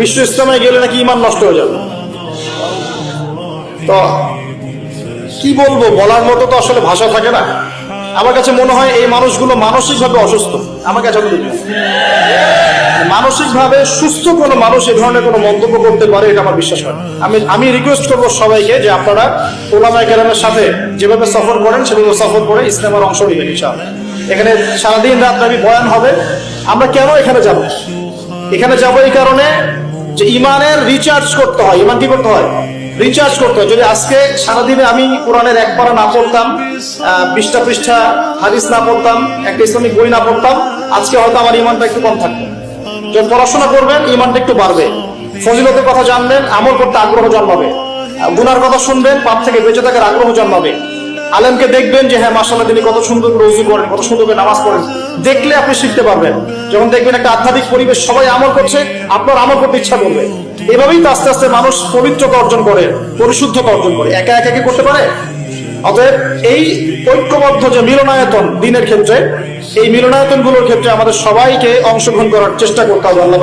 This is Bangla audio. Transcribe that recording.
বিশ্ব ইসলামে গেলে নাকি ইমান নষ্ট হয়ে যাবে। তো কি বলব, বলার মতো তো আসলে ভাষা থাকে না। আমার কাছে মনে হয় এই মানুষগুলো মানসিকভাবে অসুস্থ। আমার কাছে মনে মানসিকভাবে সুস্থ কোনো মানুষ এ ধরনের কোনো মন্তব্য করতে পারে, এটা আমার বিশ্বাস হয় আমি আমি রিকোয়েস্ট করব সবাইকে যে আপনারা ওলামা কেরামের সাথে যেভাবে সফর করেন, সেভাবে সফর করে ইসলামের অংশ নেবেন এখানে সারাদিন রাত ব্যাপী বয়ান হবে। আমরা কেন এখানে যাব? এখানে যাব এই কারণে যে ইমানের রিচার্জ করতে হয়। ইমান কি করতে হয়? রিচার্জ করতে হয়। যদি আজকে সারাদিনে আমি কোরআনের এক পারা না পড়তাম পৃষ্ঠা পৃষ্ঠা হাদিস না পড়তাম, একটা ইসলামিক বই না পড়তাম, আজকে হয়তো আমার ইমানটা একটু কম থাকতো যখন পড়াশোনা করবেন, ইমানটা একটু বাড়বে। ফজিলতের কথা জানবেন, আমল করতে আগ্রহ জন্মাবে। গুনার কথা শুনবেন, পাপ থেকে বেঁচে থাকার আগ্রহ জন্মাবে। আলেমকে দেখবেন যে হ্যাঁ মাসাল্লাহ তিনি কত সুন্দর করে করেন, কত সুন্দর নামাজ পড়েন। দেখলে আপনি শিখতে পারবেন। যখন দেখবেন একটা আধ্যাত্মিক পরিবেশ সবাই আমল করছে, আপনার আমল করতে ইচ্ছা করবে। এভাবেই তো আস্তে আস্তে মানুষ পবিত্রতা অর্জন করে, পরিশুদ্ধতা অর্জন করে। একা একা কি করতে পারে? অতএব এই ঐক্যবদ্ধ যে মিলনায়তন দিনের ক্ষেত্রে, এই মিলনায়তনগুলোর ক্ষেত্রে আমাদের সবাইকে অংশগ্রহণ করার চেষ্টা করতে হবে আল্লাহ।